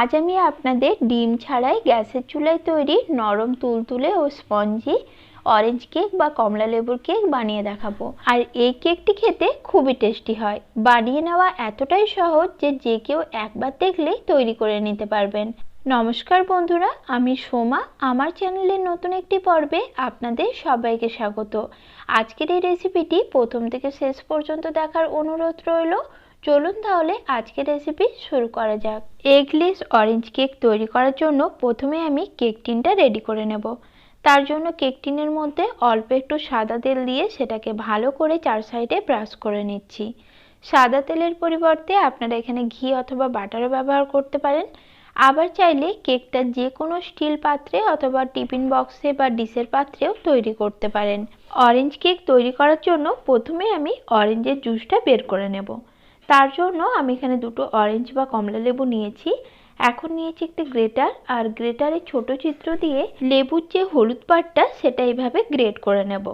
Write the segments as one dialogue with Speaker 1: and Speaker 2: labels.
Speaker 1: আজ আমি আপনাদের ডিম ছাড়াই গ্যাসের চুলায় তৈরি নরম তুলতুলে ও স্পঞ্জি অরেঞ্জ কেক বা কমলা লেবুর কেক বানিয়ে দেখাবো। আর এই কেকটি খেতে খুবই টেস্টি হয়। বানিয়ে নেওয়া এতটাই সহজ যে যে কেউ একবার দেখলেই তৈরি করে নিতে পারবেন। নমস্কার বন্ধুরা, আমি সোমা। আমার চ্যানেলের নতুন একটি পর্বে আপনাদের সবাইকে স্বাগত। আজকের এই রেসিপিটি প্রথম থেকে শেষ পর্যন্ত দেখার অনুরোধ রইল। চলুন তাহলে আজকের রেসিপি শুরু করা যাক। এগলেস অরেঞ্জ কেক তৈরি করার জন্য প্রথমে আমি কেক টিনটা রেডি করে নেব। তার জন্য কেক টিনের মধ্যে অল্প একটু সাদা তেল দিয়ে সেটাকে ভালো করে চার সাইডে ব্রাশ করে নিচ্ছি। সাদা তেলের পরিবর্তে আপনারা এখানে ঘি অথবা বাটারও ব্যবহার করতে পারেন। আবার চাইলে কেকটা যে কোনো স্টিল পাত্রে অথবা টিফিন বক্সে বা ডিশের পাত্রেও তৈরি করতে পারেন। অরেঞ্জ কেক তৈরি করার জন্য প্রথমে আমি অরেঞ্জের জুসটা বের করে নেব। তার জন্য আমি এখানে দুটো অরেঞ্জ বা কমলা লেবু নিয়েছি। এখন নিয়েছি একটি গ্রেটার আর গ্রেটারে ছোট চিত্র দিয়ে লেবুর যে হলুদ পাটটা সেটা এইভাবে গ্রেট করে নেব।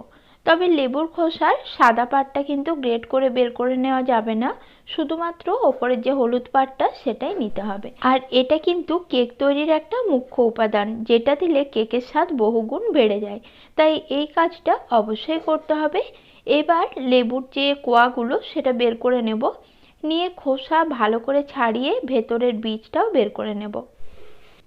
Speaker 1: তবে লেবুর খোসার সাদা পাটটা কিন্তু গ্রেট করে বের করে নেওয়া যাবে না। শুধুমাত্র ওপরের যে হলুদ পাটটা সেটাই নিতে হবে। আর এটা কিন্তু কেক তৈরির একটা মুখ্য উপাদান, যেটা দিলে কেকের স্বাদ বহুগুণ বেড়ে যায়। তাই এই কাজটা অবশ্যই করতে হবে। এবার লেবুর যে কোয়াগুলো সেটা বের করে নেব। নিয়ে খোসা ভালো করে ছাড়িয়ে ভেতরের বীজটাও বের করে নেব।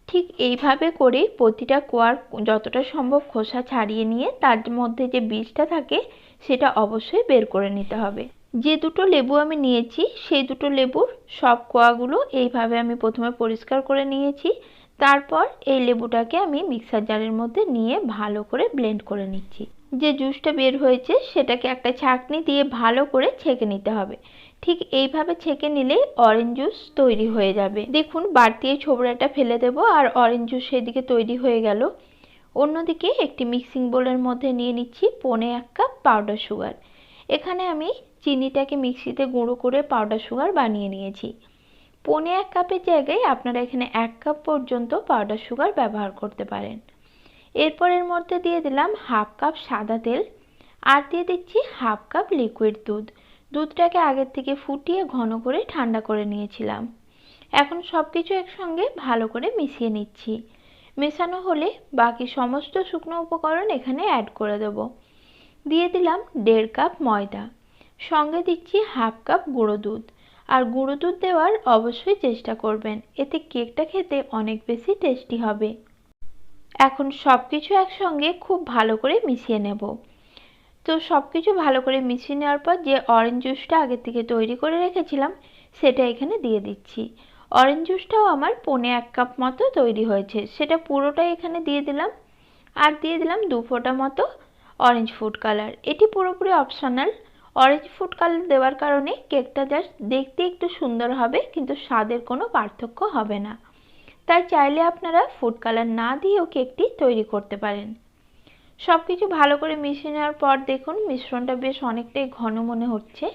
Speaker 1: ঠিক এইভাবে করে প্রতিটা কোয়ার যতটা সম্ভব খোসা ছাড়িয়ে নিয়ে তার মধ্যে যে বীজটা থাকে সেটা অবশ্যই বের করে নিতে হবে। যে দুটো লেবু আমি নিয়েছি, সেই দুটো লেবুর সব কোয়াগুলো এইভাবে আমি প্রথমে পরিষ্কার করে নিয়েছি। তারপর এই লেবুটাকে আমি মিক্সার জারের মধ্যে নিয়ে ভালো করে ব্লেন্ড করে নিচ্ছি। যে জুসটা বের হয়েছে সেটাকে একটা ছাঁকনি দিয়ে ভালো করে ছেঁকে নিতে হবে। ঠিক এইভাবে ছেঁকে নিলেই অরেঞ্জ জুস তৈরি হয়ে যাবে। দেখুন, বাড়তি এই ছোবড়াটা ফেলে দেব আর অরেঞ্জ জুস সেদিকে তৈরি হয়ে গেল। অন্যদিকে একটি মিক্সিং বোলের মধ্যে নিয়ে নিচ্ছি পনে এক কাপ পাউডার সুগার এখানে আমি চিনিটাকে মিক্সিতে গুঁড়ো করে পাউডার সুগার বানিয়ে নিয়েছি। পনে এক কাপের জায়গায় আপনারা এখানে এক কাপ পর্যন্ত পাউডার সুগার ব্যবহার করতে পারেন। এরপর এর মধ্যে দিয়ে দিলাম হাফ কাপ সাদা তেল আর দিয়ে দিচ্ছি হাফ কাপ লিকুইড দুধ। দুধটাকে আগের থেকে ফুটিয়ে ঘন করে ঠান্ডা করে নিয়েছিলাম। এখন সব কিছু একসঙ্গে ভালো করে মিশিয়ে নিচ্ছি। মেশানো হলে বাকি সমস্ত শুকনো উপকরণ এখানে অ্যাড করে দেব। দিয়ে দিলাম দেড় কাপ ময়দা। সঙ্গে দিচ্ছি হাফ কাপ গুঁড়ো দুধ। আর গুঁড়ো দুধ দেওয়ার অবশ্যই চেষ্টা করবেন। এতে কেকটা খেতে অনেক বেশি টেস্টি হবে। এখন সব কিছু একসঙ্গে খুব ভালো করে মিশিয়ে নেব। তো সব কিছু ভালো করে মিশিয়ে নেওয়ার পর যে অরেঞ্জ জুসটা আগে থেকে তৈরি করে রেখেছিলাম, সেটা এখানে দিয়ে দিচ্ছি। অরেঞ্জ জুসটাও আমার পনে এক কাপ মতো তৈরি হয়েছে। সেটা পুরোটাই এখানে দিয়ে দিলাম। আর দিয়ে দিলাম দু ফোঁটা মতো অরেঞ্জ ফুড কালার এটি পুরোপুরি অপশনাল অরেঞ্জ ফুড কালার দেওয়ার কারণে কেকটা জাস্ট দেখতে একটু সুন্দর হবে, কিন্তু স্বাদের কোনো পার্থক্য হবে না। তাই চাইলে আপনারা ফুড কালার না দিয়েও কেকটি তৈরি করতে পারেন। সব কিছু ভালো করে মিশিয়ে নেওয়ার পর দেখুন, মিশ্রণটা বেশ অনেকটাই ঘন মনে হচ্ছে।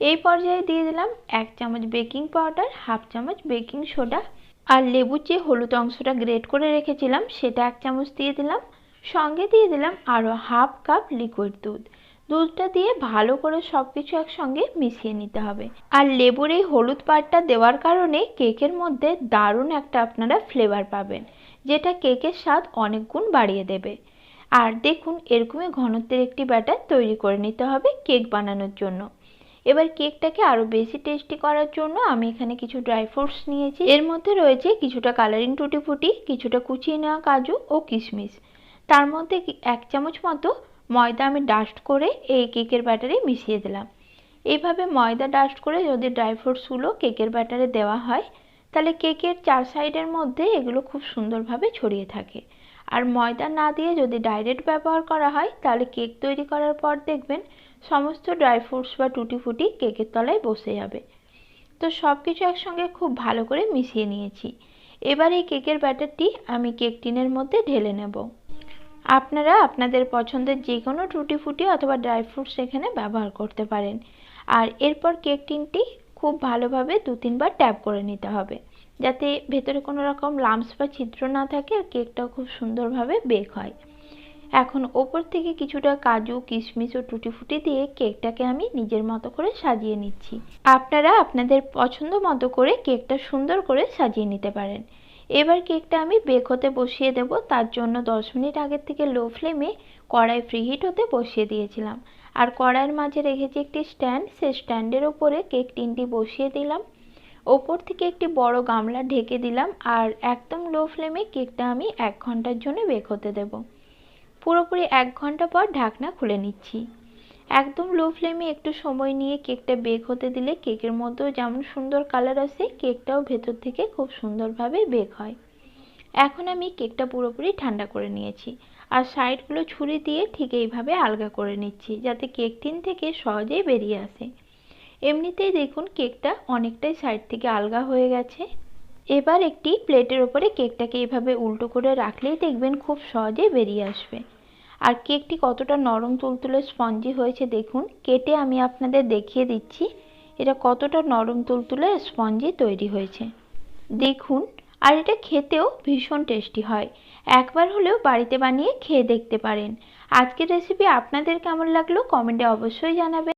Speaker 1: এই পর্যায়ে দিয়ে দিলাম এক চামচ বেকিং পাউডার হাফ চামচ বেকিং সোডা আর লেবুর যে হলুদ অংশটা গ্রেট করে রেখেছিলাম, সেটা এক চামচ দিয়ে দিলাম। সঙ্গে দিয়ে দিলাম আরও হাফ কাপ লিকুইড দুধ। দুধটা দিয়ে ভালো করে সব কিছু একসঙ্গে মিশিয়ে নিতে হবে। আর লেবুর এই হলুদ পাটটা দেওয়ার কারণে কেকের মধ্যে দারুণ একটা আপনারা ফ্লেভার পাবেন, যেটা কেকের স্বাদ অনেক গুণ বাড়িয়ে দেবে। আর দেখুন, এরকমই ঘনত্বের একটি ব্যাটার তৈরি করে নিতে হবে কেক বানানোর জন্য। এবার কেকটাকে আরও বেশি টেস্টি করার জন্য আমি এখানে কিছু ড্রাই ফ্রুটস নিয়েছি। এর মধ্যে রয়েছে কিছুটা কালারিং টুটি ফুটি কিছুটা কুচিয়ে নেওয়া কাজু ও কিশমিশ। তার মধ্যে এক চামচ মতো ময়দা আমি ডাস্ট করে এই কেকের ব্যাটারে মিশিয়ে দিলাম। এইভাবে ময়দা ডাস্ট করে যদি ড্রাই ফ্রুটসগুলো কেকের ব্যাটারে দেওয়া হয়, তাহলে কেকের চার সাইডের মধ্যে এগুলো খুব সুন্দরভাবে ছড়িয়ে থাকে। আর ময়দা না দিয়ে যদি ডাইরেক্ট ব্যবহার করা হয়, তাহলে কেক তৈরি করার পর দেখবেন সমস্ত ড্রাই ফ্রুটস বা টুটি ফুটি কেকের তলায় বসে যাবে। তো সব কিছু একসঙ্গে খুব ভালো করে মিশিয়ে নিয়েছি। এবার এই কেকের ব্যাটারটি আমি কেক টিনের মধ্যে ঢেলে নেব। আপনারা আপনাদের পছন্দের যে কোনো টুটি ফুটি অথবা ড্রাই ফ্রুটস এখানে ব্যবহার করতে পারেন। আর এরপর কেক টিনটি খুব ভালোভাবে দু তিনবার ট্যাপ করে নিতে হবে, যাতে ভেতরে কোনো রকম লাম্পস বা ছিদ্র না থাকে আর কেকটাও খুব সুন্দরভাবে বেক হয়। এখন ওপর থেকে কিছুটা কাজু, কিশমিশ ও টুটি ফুটি দিয়ে কেকটাকে আমি নিজের মতো করে সাজিয়ে নিচ্ছি। আপনারা আপনাদের পছন্দ মতো করে কেকটা সুন্দর করে সাজিয়ে নিতে পারেন। এবার কেকটা আমি বেক হতে বসিয়ে দেব। তার জন্য দশ মিনিট আগের থেকে লো ফ্লেমে কড়াই ফ্রিহিট হতে বসিয়ে দিয়েছিলাম। আর কড়াইয়ের মাঝে রেখেছি একটি স্ট্যান্ড সেই স্ট্যান্ডের ওপরে কেক টিনটি বসিয়ে দিলাম। ওপর থেকে একটি বড় গামলা ঢেকে দিলাম আর একদম লো ফ্লেমে কেকটা আমি এক ঘণ্টার জন্য বেক হতে দেব। পুরোপুরি এক ঘণ্টা পর ঢাকনা খুলে নিচ্ছি। একদম লো ফ্লেমে একটু সময় নিয়ে কেকটা বেক হতে দিলে কেকের মধ্যেও যেমন সুন্দর কালার আসে কেকটাও ভেতর থেকে খুব সুন্দরভাবে বেক হয়। এখন আমি কেকটা পুরোপুরি ঠান্ডা করে নিয়েছি আর সাইডগুলো ছুরি দিয়ে ঠিক এইভাবে আলগা করে নিচ্ছি যাতে কেক টিন থেকে সহজেই বেরিয়ে আসে। এমনিতেই দেখুন কেকটা অনেকটাই সাইড থেকে আলগা হয়ে গেছে। এবার একটি প্লেটের ওপরে কেকটাকে এভাবে উল্টো করে রাখলেই দেখবেন খুব সহজেই বেরিয়ে আসবে। আর কেকটি কতটা নরম তুলতুলে স্পঞ্জি হয়েছে দেখুন। কেটে আমি আপনাদের দেখিয়ে দিচ্ছি, এটা কতটা নরম তুলতুলে স্পঞ্জি তৈরি হয়েছে। দেখুন, আর এটা খেতেও ভীষণ টেস্টি হয়। একবার হলেও বাড়িতে বানিয়ে খেয়ে দেখতে পারেন। আজকের রেসিপি আপনাদের কেমন লাগল কমেন্টে অবশ্যই জানাবেন।